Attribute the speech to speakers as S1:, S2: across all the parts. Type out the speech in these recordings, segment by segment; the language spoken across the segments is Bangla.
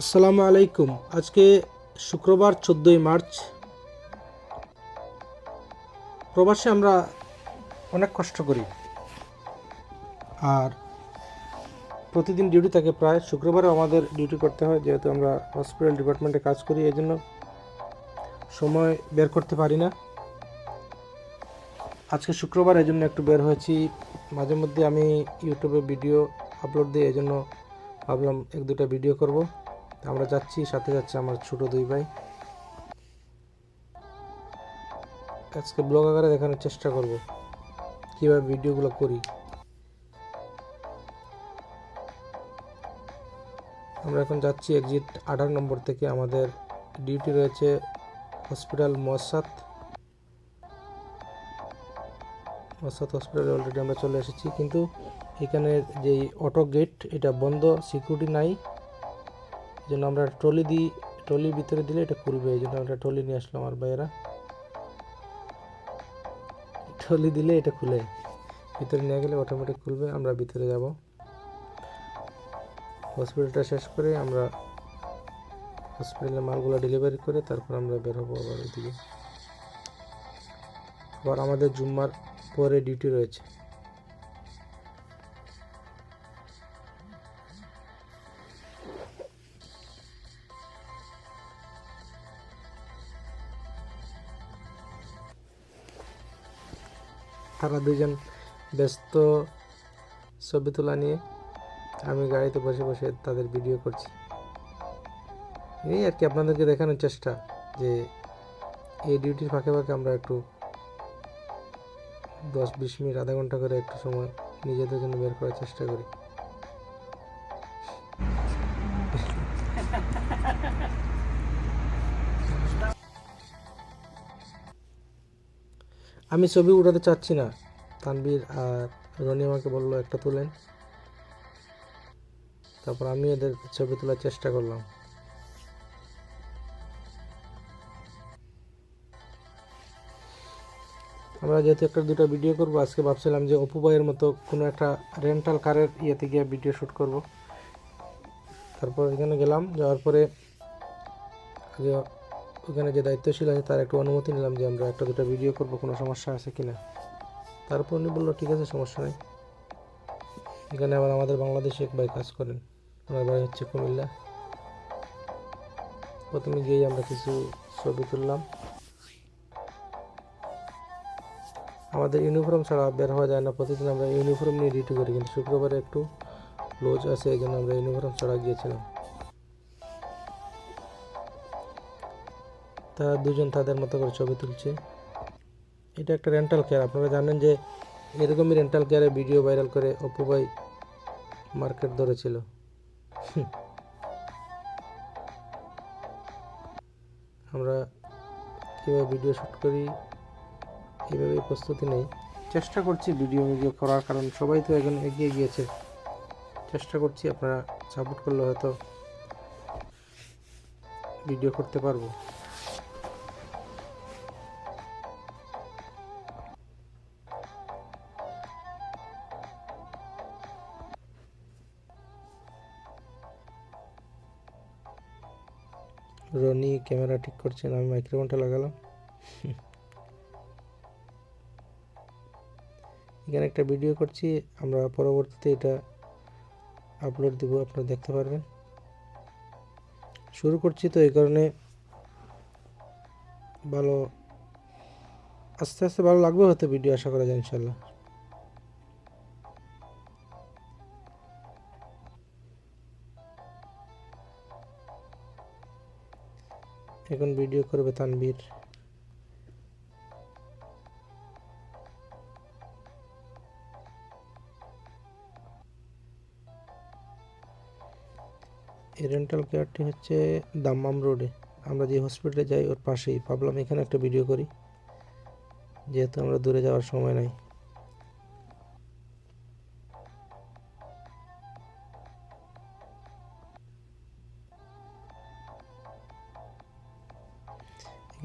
S1: আসসালামু আলাইকুম। আজকে শুক্রবার চোদ্দোই মার্চ। প্রবাসে আমরা অনেক কষ্ট করি। আর প্রতিদিন ডিউটি থাকে প্রায়। শুক্রবারে আমাদের ডিউটি করতে হয়, যেহেতু আমরা হসপিটাল ডিপার্টমেন্টে কাজ করি এই জন্য সময় বের করতে পারি না। আজকে শুক্রবার এই জন্য একটু বের হয়েছি। মাঝে মধ্যে আমি ইউটিউবে ভিডিও আপলোড দিই এই জন্য ভাবলাম এক দুটা ভিডিও করব। আমরা যাচ্ছি, সাথে যাচ্ছে আমার ছোট দুই ভাই। আজকে ব্লগ আকারে দেখানোর চেষ্টা করব, কীভাবে ভিডিওগুলো করি। আমরা এখন যাচ্ছি এক্সিট আঠারো নম্বর থেকে, আমাদের ডিউটি রয়েছে হসপিটাল মসাদ মসাদ হসপিটালে অলরেডি আমরা চলে এসেছি, কিন্তু এখানে যেই অটো গেট এটা বন্ধ সিকিউরিটি নাই। জন্য আমরা ট্রলি দিই, ট্রলির ভিতরে দিলে এটা খুলবে, এই জন্য আমরা ট্রলি নিয়ে আসলাম আমার ভাইয়েরা। ট্রলি দিলে এটা খুলে, ভিতরে নিয়ে গেলে অটোমেটিক খুলবে, আমরা ভিতরে যাব। হসপিটালটা শেষ করে আমরা হসপিটালে মালগুলো ডেলিভারি করে তারপর আমরা বের হব আবার ওইদিকে। আবার আমাদের জুম্মার পরে ডিউটি রয়েছে। তারা দুজন ব্যস্ত ছবি তোলা নিয়ে আমি গাড়িতে বসে বসে তাদের ভিডিও করছি। এই আর কি আপনাদেরকে দেখানোর চেষ্টা যে এই ডিউটির ফাঁকে ফাঁকে আমরা একটু দশ বিশ মিনিট, আধা ঘণ্টা করে একটু সময় নিজেদের জন্য বের করার চেষ্টা করি। আমি ছবি উঠাতে চাচ্ছি না। তানবীর আর রনি আমাকে বলল, একটা তুলেন। তারপর আমি এদের ছবি তোলার চেষ্টা করলাম। আমরা যেহেতু একটা দুটো ভিডিও করব, আজকে ভাবছিলাম যে অপু ভাইয়ের মতো কোনো একটা রেন্টাল কারের ইয়েতে গিয়ে ভিডিও শ্যুট করব। তারপর এখানে গেলাম, যাওয়ার পরে ওখানে যে দায়িত্বশীল আছে, তার একটু অনুমতি নিলাম যে আমরা একটা দুটো ভিডিও করব, কোনো সমস্যা আছে কি না তারপর উনি বলল, ঠিক আছে, সমস্যা নেই। এখানে আবার আমাদের বাংলাদেশে এক ভাই কাজ করেন। ওনার বাড়ি হচ্ছে কুমিল্লা। প্রথমে গিয়েই আমরা কিছু ছবি তুললাম। আমাদের ইউনিফর্ম ছাড়া বের হওয়া যায় না, প্রতিদিন আমরা ইউনিফর্ম নিয়ে ডিউটি করি, কিন্তু শুক্রবারে একটু লোজ আছে, এই জন্য আমরা ইউনিফর্ম ছাড়া গিয়েছিলাম। তারা দুজন তাদের মতো করে ছবি তুলছে। এটা একটা রেন্টাল কেয়ার আপনারা জানেন যে এরকমই রেন্টাল কেয়ারে ভিডিও ভাইরাল করে অপু ভাই মার্কেট ধরেছিল। আমরা কীভাবে ভিডিও শ্যুট করি এইভাবে প্রস্তুতি নেই। চেষ্টা করছি ভিডিও ভিডিও করার, কারণ সবাই তো এখন এগিয়ে গিয়েছে। চেষ্টা করছি আপনারা সাপোর্ট করলে হয়তো ভিডিও করতে পারব। রনি ক্যামেরা ঠিক করছেন আমি মাইক্রোফোনটা লাগালাম। এখানে একটা ভিডিও করছি, আমরা পরবর্তীতে এটা আপলোড দিব, আপনারা দেখতে পারবেন। শুরু করছি তো এই কারণে। ভালো, আস্তে আস্তে ভালো লাগবে হয়তো ভিডিও আশা করা যায় ইনশাল্লাহ এখন ভিডিও করবে তানবীর এই রেন্টাল কেয়ারটি হচ্ছে দাম্মাম রোডে আমরা যে হসপিটালে যাই, ওর পাশেই। ভাবলাম এখানে একটা ভিডিও করি। যেহেতু আমরা দূরে যাওয়ার সময় নাই।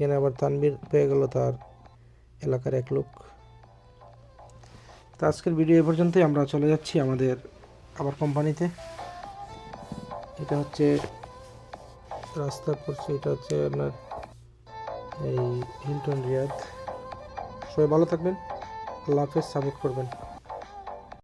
S1: এখানে আবার তানবীর পেয়ে গেল তার এলাকার এক লোক। তো আজকের ভিডিও এ পর্যন্তই, আমরা চলে যাচ্ছি আমাদের আবার কোম্পানিতে। এটা হচ্ছে রাস্তা পড়ছে এটা হচ্ছে আপনার এই হিলটন রিয়াদ। সবাই ভালো থাকবেন, আল্লাহ হাফেজ সাপোর্ট করবেন।